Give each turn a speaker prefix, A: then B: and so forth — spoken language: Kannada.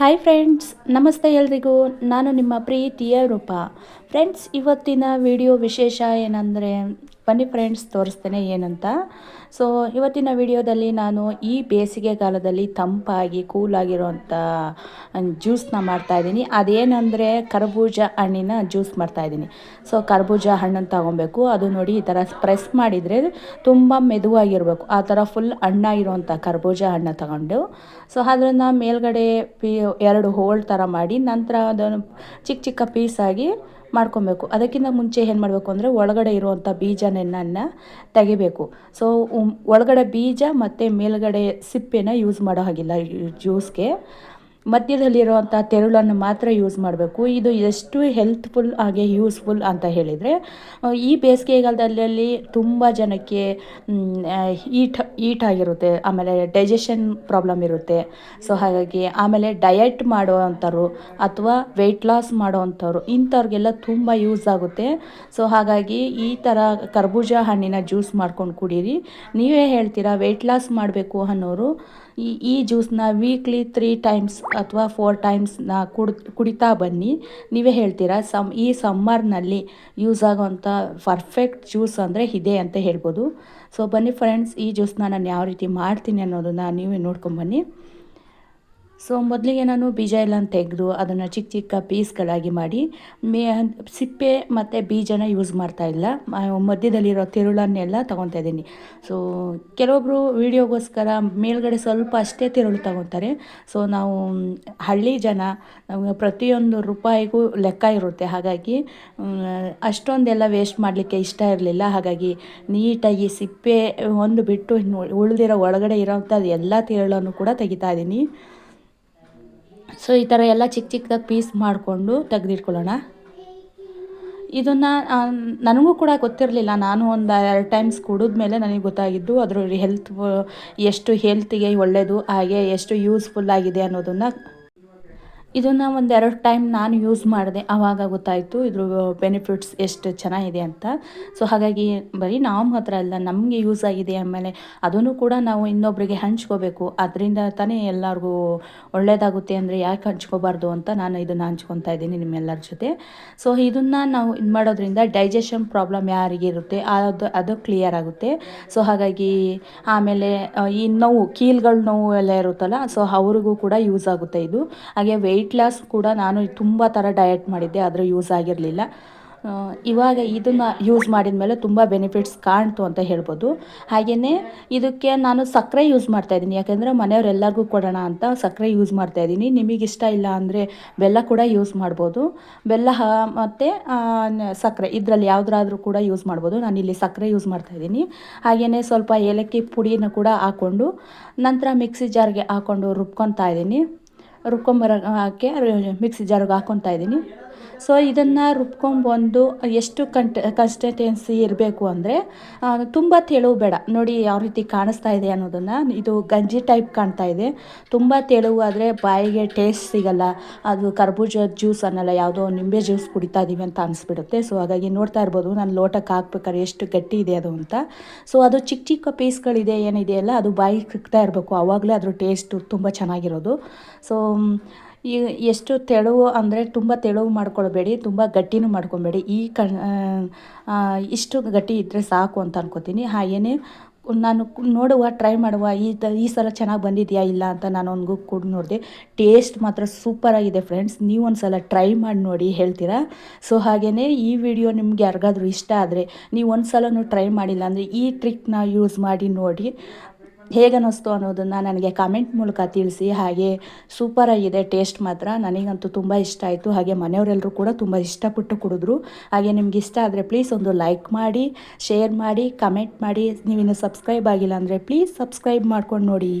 A: ಹಾಯ್ ಫ್ರೆಂಡ್ಸ್ ನಮಸ್ತೆ ಎಲ್ರಿಗೂ. ನಾನು ನಿಮ್ಮ ಪ್ರೀತಿಯ ರೂಪ. ಫ್ರೆಂಡ್ಸ್ ಇವತ್ತಿನ ವಿಡಿಯೋ ವಿಶೇಷ ಏನಂದರೆ ಬನ್ನಿ ಫ್ರೆಂಡ್ಸ್, ತೋರಿಸ್ತೇನೆ ಏನಂತ. ಸೊ ಇವತ್ತಿನ ವಿಡಿಯೋದಲ್ಲಿ ನಾನು ಈ ಬೇಸಿಗೆ ಕಾಲದಲ್ಲಿ ತಂಪಾಗಿ ಕೂಲಾಗಿರುವಂಥ ಜ್ಯೂಸನ್ನ ಮಾಡ್ತಾಯಿದ್ದೀನಿ ಅದೇನೆಂದರೆ ಕರ್ಬೂಜ ಹಣ್ಣಿನ ಜ್ಯೂಸ್ ಮಾಡ್ತಾಯಿದ್ದೀನಿ ಸೊ ಕರ್ಬೂಜ ಹಣ್ಣನ್ನು ತಗೊಬೇಕು. ಅದು ನೋಡಿ ಈ ಥರ ಪ್ರೆಸ್ ಮಾಡಿದರೆ ತುಂಬ ಮೆದುವಾಗಿರಬೇಕು. ಆ ಥರ ಫುಲ್ ಹಣ್ಣಾಗಿರುವಂಥ ಕರ್ಬೂಜ ಹಣ್ಣು ತಗೊಂಡು. ಸೊ ಅದನ್ನು ಮೇಲ್ಗಡೆ ಪಿ, ಎರಡು ಹೋಲ್ ಥರ ಮಾಡಿ, ನಂತರ ಅದನ್ನು ಚಿಕ್ಕ ಚಿಕ್ಕ ಪೀಸಾಗಿ ಮಾಡ್ಕೊಬೇಕು. ಅದಕ್ಕಿಂತ ಮುಂಚೆ ಏನು ಮಾಡಬೇಕು ಅಂದರೆ ಒಳಗಡೆ ಇರುವಂಥ ಬೀಜನೆನ್ನ ತೆಗಿಬೇಕು. ಸೊ ಒಳಗಡೆ ಬೀಜ ಮತ್ತು ಮೇಲುಗಡೆ ಸಿಪ್ಪೆನ ಯೂಸ್ ಮಾಡೋ ಹಾಗಿಲ್ಲ, ಜ್ಯೂಸ್ಗೆ. ಮಧ್ಯದಲ್ಲಿರುವಂಥ ತೆರಳನ್ನು ಮಾತ್ರ ಯೂಸ್ ಮಾಡಬೇಕು. ಇದು ಎಷ್ಟು ಹೆಲ್ತ್ಫುಲ್ ಹಾಗೆ ಯೂಸ್ಫುಲ್ ಅಂತ ಹೇಳಿದರೆ ಈ ಬೇಸಿಗೆಗಾಲದಲ್ಲಿ ತುಂಬ ಜನಕ್ಕೆ ಈಟ್ ಈಟ್ ಆಗಿರುತ್ತೆ, ಆಮೇಲೆ ಡೈಜೆಷನ್ ಪ್ರಾಬ್ಲಮ್ ಇರುತ್ತೆ. ಸೊ ಹಾಗಾಗಿ ಆಮೇಲೆ ಡಯಟ್ ಮಾಡುವಂಥವ್ರು ಅಥವಾ ವೆಯ್ಟ್ ಲಾಸ್ ಮಾಡೋವಂಥವ್ರು, ಇಂಥವ್ರಿಗೆಲ್ಲ ತುಂಬ ಯೂಸ್ ಆಗುತ್ತೆ. ಸೊ ಹಾಗಾಗಿ ಈ ಥರ ಕರ್ಬೂಜ ಹಣ್ಣಿನ ಜ್ಯೂಸ್ ಮಾಡ್ಕೊಂಡು ಕುಡೀರಿ. ನೀವೇ ಹೇಳ್ತೀರಾ ವೆಯ್ಟ್ ಲಾಸ್ ಮಾಡಬೇಕು ಅನ್ನೋರು ಈ ಈ ಜ್ಯೂಸನ್ನ ವೀಕ್ಲಿ ತ್ರೀ ಟೈಮ್ಸ್ ಅಥವಾ ಫೋರ್ ಟೈಮ್ಸ್ನ ಕುಡ್, ಕುಡಿತಾ ಬನ್ನಿ. ನೀವೇ ಹೇಳ್ತೀರಾ, ಸಮ್, ಈ ಸಮ್ಮರ್ನಲ್ಲಿ ಯೂಸ್ ಆಗೋವಂಥ ಪರ್ಫೆಕ್ಟ್ ಜ್ಯೂಸ್ ಅಂದರೆ ಇದೆ ಅಂತ ಹೇಳ್ಬೋದು. ಸೊ ಬನ್ನಿ ಫ್ರೆಂಡ್ಸ್ ಈ ಜ್ಯೂಸ್ನ ನಾನು ಯಾವ ರೀತಿ ಮಾಡ್ತೀನಿ ಅನ್ನೋದನ್ನು ನೀವೇ ನೋಡ್ಕೊಂಬನ್ನಿ ಸೊ ಮೊದಲಿಗೆ ನಾನು ಬೀಜ ಎಲ್ಲ ತೆಗೆದು ಅದನ್ನು ಚಿಕ್ಕ ಚಿಕ್ಕ ಪೀಸ್ಗಳಾಗಿ ಮಾಡಿ, ಮೇ, ಸಿಪ್ಪೆ ಮತ್ತು ಬೀಜನ ಯೂಸ್ ಮಾಡ್ತಾ ಇಲ್ಲ. ಮಧ್ಯದಲ್ಲಿರೋ ತಿರುಳನ್ನೆಲ್ಲ ತೊಗೊತಾ ಇದ್ದೀನಿ. ಸೊ ಕೆಲವೊಬ್ಬರು ವಿಡಿಯೋಗೋಸ್ಕರ ಮೇಲ್ಗಡೆ ಸ್ವಲ್ಪ ಅಷ್ಟೇ ತಿರುಳು ತಗೊತಾರೆ. ಸೊ ನಾವು, ಹಳ್ಳಿ ಜನ ಪ್ರತಿಯೊಂದು ರೂಪಾಯಿಗೂ ಲೆಕ್ಕ ಇರುತ್ತೆ. ಹಾಗಾಗಿ ಅಷ್ಟೊಂದೆಲ್ಲ ವೇಸ್ಟ್ ಮಾಡಲಿಕ್ಕೆ ಇಷ್ಟ ಇರಲಿಲ್ಲ. ಹಾಗಾಗಿ, ನೀಟಾಗಿ ಸಿಪ್ಪೆ ಒಂದು ಬಿಟ್ಟು ಉಳಿದಿರೋ ಒಳಗಡೆ ಇರೋವಂಥದ್ದು ಎಲ್ಲ ತಿರುಳನ್ನು ಕೂಡ ತೆಗಿತಾ ಇದ್ದೀನಿ. ಸೊ ಈ ಥರ ಎಲ್ಲ ಚಿಕ್ಕ ಚಿಕ್ಕದಾಗಿ ಪೀಸ್ ಮಾಡಿಕೊಂಡು ತೆಗೆದಿಟ್ಕೊಳ್ಳೋಣ. ಇದನ್ನು ನನಗೂ ಕೂಡ ಗೊತ್ತಿರಲಿಲ್ಲ. ನಾನು ಒಂದು ಎರಡು ಟೈಮ್ಸ್ ಕುಡಿದ್ಮೇಲೆ ನನಗೆ ಗೊತ್ತಾಗಿದ್ದು ಅದರ ಹೆಲ್ತ್ ಎಷ್ಟು ಹೆಲ್ತಿಗೆ ಒಳ್ಳೆಯದು ಹಾಗೆ ಎಷ್ಟು ಯೂಸ್ಫುಲ್ ಆಗಿದೆ ಅನ್ನೋದನ್ನು ಇದನ್ನು ಒಂದೆರಡು ಟೈಮ್ ನಾನು ಯೂಸ್ ಮಾಡಿದೆ. ಆವಾಗ ಗೊತ್ತಾಯಿತು ಇದ್ರ ಬೆನಿಫಿಟ್ಸ್ ಎಷ್ಟು ಚೆನ್ನಾಗಿದೆ ಅಂತ. ಸೊ ಹಾಗಾಗಿ ಬರೀ ನಾವು ಮಾತ್ರ ಅಲ್ಲ, ನಮಗೆ ಯೂಸ್ ಆಗಿದೆ ಆಮೇಲೆ ಅದನ್ನು ಕೂಡ ನಾವು ಇನ್ನೊಬ್ಬರಿಗೆ ಹಂಚ್ಕೋಬೇಕು. ಅದರಿಂದ ತಾನೇ ಎಲ್ಲರಿಗೂ ಒಳ್ಳೆಯದಾಗುತ್ತೆ ಅಂದರೆ ಯಾಕೆ ಹಂಚ್ಕೋಬಾರ್ದು ಅಂತ ನಾನು ಇದನ್ನು ಹಂಚ್ಕೊತಾ ಇದ್ದೀನಿ ನಿಮ್ಮೆಲ್ಲರ ಜೊತೆ. ಸೊ ಇದನ್ನು ನಾವು ಇದು ಮಾಡೋದ್ರಿಂದ ಡೈಜೆಷನ್ ಪ್ರಾಬ್ಲಮ್ ಯಾರಿಗಿರುತ್ತೆ ಅದು ಅದು ಕ್ಲಿಯರ್ ಆಗುತ್ತೆ. ಸೊ ಹಾಗಾಗಿ ಆಮೇಲೆ ಈ ನೋವು, ಕೀಲ್ಗಳು ನೋವು ಎಲ್ಲ ಇರುತ್ತಲ್ಲ ಸೊ ಅವ್ರಿಗೂ ಕೂಡ ಯೂಸ್ ಆಗುತ್ತೆ ಇದು. ಹಾಗೆ ವೆಯ್ಟ್ ವೆಯ್ಟ್ ಲಾಸ್ ಕೂಡ ನಾನು ತುಂಬ ಥರ ಡಯಟ್ ಮಾಡಿದ್ದೆ ಆದರೆ ಯೂಸ್ ಆಗಿರಲಿಲ್ಲ. ಇವಾಗ ಇದನ್ನು ಯೂಸ್ ಮಾಡಿದ ಮೇಲೆ ತುಂಬ ಬೆನಿಫಿಟ್ಸ್ ಕಾಣ್ತು ಅಂತ ಹೇಳ್ಬೋದು. ಹಾಗೆಯೇ ಇದಕ್ಕೆ ನಾನು ಸಕ್ಕರೆ ಯೂಸ್ ಮಾಡ್ತಾಯಿದ್ದೀನಿ ಯಾಕೆಂದರೆ ಮನೆಯವರೆಲ್ಲರಿಗೂ ಕೊಡೋಣ ಅಂತ ಸಕ್ಕರೆ ಯೂಸ್ ಮಾಡ್ತಾಯಿದ್ದೀನಿ ನಿಮಗೆ ಇಷ್ಟ ಇಲ್ಲ ಅಂದರೆ ಬೆಲ್ಲ ಕೂಡ ಯೂಸ್ ಮಾಡ್ಬೋದು. ಬೆಲ್ಲ ಮತ್ತು ಸಕ್ಕರೆ, ಇದರಲ್ಲಿ ಯಾವುದಾದ್ರೂ ಕೂಡ ಯೂಸ್ ಮಾಡ್ಬೋದು. ನಾನಿಲ್ಲಿ ಸಕ್ಕರೆ ಯೂಸ್ ಮಾಡ್ತಾಯಿದ್ದೀನಿ ಹಾಗೆಯೇ ಸ್ವಲ್ಪ ಏಲಕ್ಕಿ ಪುಡಿನ ಕೂಡ ಹಾಕ್ಕೊಂಡು ನಂತರ ಮಿಕ್ಸಿ ಜಾರ್ಗೆ ಹಾಕ್ಕೊಂಡು ರುಬ್ಕೊತಾ ಇದ್ದೀನಿ. ರುಬ್ಕೊಂಬರ ಹಾಕಿ ಮಿಕ್ಸಿ ಜಾರಿಗೆ ಹಾಕ್ಕೊತಾ ಇದ್ದೀನಿ. ಸೊ ಇದನ್ನು ರುಬ್ಕೊಂಬಂದು ಎಷ್ಟು ಕಂಟ್ ಕನ್ಸಿಸ್ಟೆನ್ಸಿ ಇರಬೇಕು ಅಂದರೆ ತುಂಬ ತೆಳು ಬೇಡ ನೋಡಿ ಯಾವ ರೀತಿ ಕಾಣಿಸ್ತಾ ಇದೆ ಅನ್ನೋದನ್ನು. ಇದು ಗಂಜಿ ಟೈಪ್ ಕಾಣ್ತಾ ಇದೆ. ತುಂಬ ತೆಳುವು ಆದರೆ ಬಾಯಿಗೆ ಟೇಸ್ಟ್ ಸಿಗಲ್ಲ. ಅದು ಕರ್ಬೂಜ ಜ್ಯೂಸ್ ಅನ್ನೋಲ್ಲ, ಯಾವುದೋ ನಿಂಬೆ ಜ್ಯೂಸ್ ಕುಡಿತಾ ಇದ್ದೀವಿ ಅಂತ ಅನಿಸ್ಬಿಡುತ್ತೆ. ಸೊ ಹಾಗಾಗಿ ನೋಡ್ತಾ ಇರ್ಬೋದು, ನಾನು ಲೋಟಕ್ಕೆ ಹಾಕ್ಬೇಕಾದ್ರೆ ಎಷ್ಟು ಗಟ್ಟಿ ಇದೆ ಅದು ಅಂತ. ಸೊ ಅದು ಚಿಕ್ಕ ಚಿಕ್ಕ ಪೀಸ್ಗಳಿದೆ ಏನಿದೆಯಲ್ಲ ಅದು ಬಾಯಿಗೆ ಸಿಗ್ತಾ ಇರಬೇಕು. ಆವಾಗಲೇ ಅದ್ರ ಟೇಸ್ಟು ತುಂಬ ಚೆನ್ನಾಗಿರೋದು. ಸೊ ಈ ಎಷ್ಟು ತೆಳುವು ಅಂದರೆ ತುಂಬ ತೆಳುವು ಮಾಡ್ಕೊಳ್ಬೇಡಿ, ತುಂಬ ಗಟ್ಟಿನೂ ಮಾಡ್ಕೊಬೇಡಿ ಈ ಕ ಇಷ್ಟು ಗಟ್ಟಿ ಇದ್ದರೆ ಸಾಕು ಅಂತ ಅನ್ಕೋತೀನಿ. ಹಾಗೆಯೇ ನಾನು ನೋಡುವ ಟ್ರೈ ಮಾಡುವ, ಈ ತ, ಈ ಸಲ ಚೆನ್ನಾಗಿ ಬಂದಿದೆಯಾ ಇಲ್ಲ ಅಂತ ನಾನು ಒಂದು ಕೂಡ ನೋಡಿದೆ. ಟೇಸ್ಟ್ ಮಾತ್ರ ಸೂಪರಾಗಿದೆ ಫ್ರೆಂಡ್ಸ್ ನೀವು ಒಂದು ಸಲ ಟ್ರೈ ಮಾಡಿ ನೋಡಿ ಹೇಳ್ತೀರಾ? ಸೊ ಹಾಗೆಯೇ ಈ ವಿಡಿಯೋ ನಿಮ್ಗೆ ಯಾರಿಗಾದ್ರೂ ಇಷ್ಟ ಆದರೆ, ನೀವು ಒಂದು ಸಲನೂ ಟ್ರೈ ಮಾಡಿಲ್ಲ ಅಂದರೆ ಈ ಟ್ರಿಕ್ನ ಯೂಸ್ ಮಾಡಿ ನೋಡಿ. ಹೇಗೆ ಅನ್ನಿಸ್ತು ಅನ್ನೋದನ್ನು ನನಗೆ ಕಾಮೆಂಟ್ ಮೂಲಕ ತಿಳಿಸಿ, ಹಾಗೆ ಸೂಪರಾಗಿದೆ ಟೇಸ್ಟ್ ಮಾತ್ರ. ನನಗಂತೂ ತುಂಬ ಇಷ್ಟ ಆಯಿತು. ಹಾಗೆ ಮನೆಯವರೆಲ್ಲರೂ ಕೂಡ ತುಂಬ ಇಷ್ಟಪಟ್ಟು ಕುಡಿದ್ರು. ಹಾಗೆ ನಿಮ್ಗೆ ಇಷ್ಟ ಆದರೆ ಪ್ಲೀಸ್ ಒಂದು ಲೈಕ್ ಮಾಡಿ ಶೇರ್ ಮಾಡಿ ಕಮೆಂಟ್ ಮಾಡಿ. ನೀವಿನ್ನು ಸಬ್ಸ್ಕ್ರೈಬ್ ಆಗಿಲ್ಲ ಅಂದರೆ ಪ್ಲೀಸ್ ಸಬ್ಸ್ಕ್ರೈಬ್ ಮಾಡ್ಕೊಂಡು ನೋಡಿ.